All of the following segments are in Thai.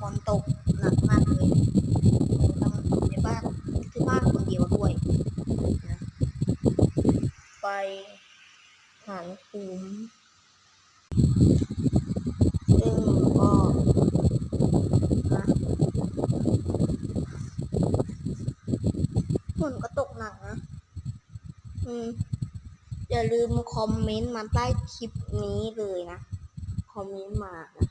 ฝนตกหนักมากเลยต้องในบ้านคือบ้านคนเดียวด้วยนะไปหางปูมซึ่งก็นะฝนก็ตกหนักนะ อืม อย่าลืมคอมเมนต์มาใต้คลิปนี้เลยนะ คอมเมนต์มานะ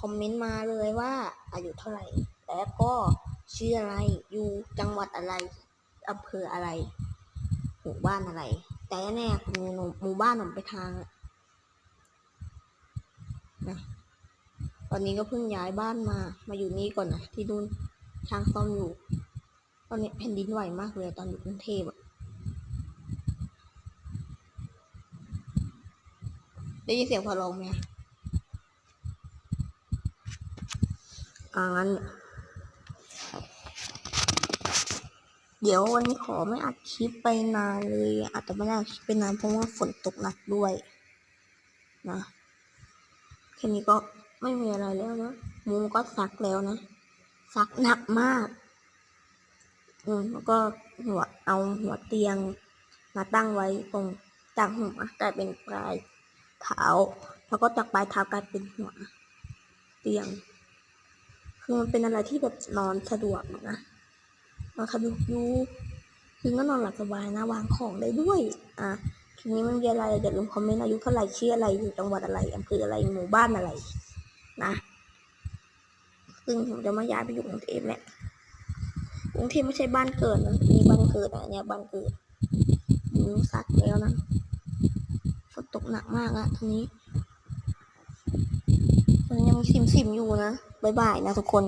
คอมเมนต์มาเลยว่าอายุเท่าไหร่ แล้วก็ชื่ออะไรอยู่จังหวัดอะไรอำเภออะไร หมู่บ้านอะไร แต่แน่หมหมู่บ้านผมไปทางนะตอนนี้ก็เพิ่งย้ายบ้านมา มาอยู่นี่ก่อนนะที่นู่นทางซ่อมอยู่ ตอนนี้แผ่นดินไหวมากเลยตอนอยู่กรุงเทพได้ยินเสียงพอลงไหมคะ อ่างั้น เดี๋ยววันนี้ขอไม่อัดคลิปไปนานเลยอาจจะไม่ได้อัดคลิปไปนานเพราะว่าฝนตกหนักด้วย นะแค่นี้ก็ไม่มีอะไรแล้วนะมุมก็ซักแล้วนะซักหนักมาก อืมแล้วก็หัวเอาหัวเตียง มาตั้งไว้ตรงจากหัวกลายเป็นปลายเท้า แล้วก็จากปลายเท้ากลายเป็นหัว เตียง คือมันเป็นอะไรที่แบบนอนสะดวกนะนอนสะดวกอยู่คือก็นอนหลับสบายนะวางของได้ด้วย อะทีนี้มันมีอะไรอย่าลืมคอมเมนต์อายุเท่าไหร่ชื่ออะไรอยู่จังหวัดอะไรอำเภออะไรหมู่บ้านอะไร นะซึ่งผมจะมาย้ายไปอยู่กรุงเทพแหละกรุงเทพไม่ใช่บ้านเกิดนะนี่บ้านเกิดอะเนี่ยบ้านเกิดมีสัตว์แล้วนะฝนตกหนักมากอะทีนี้ตอนนี้ยังมีสิมๆอยู่นะ บ๊ายบายนะทุกคน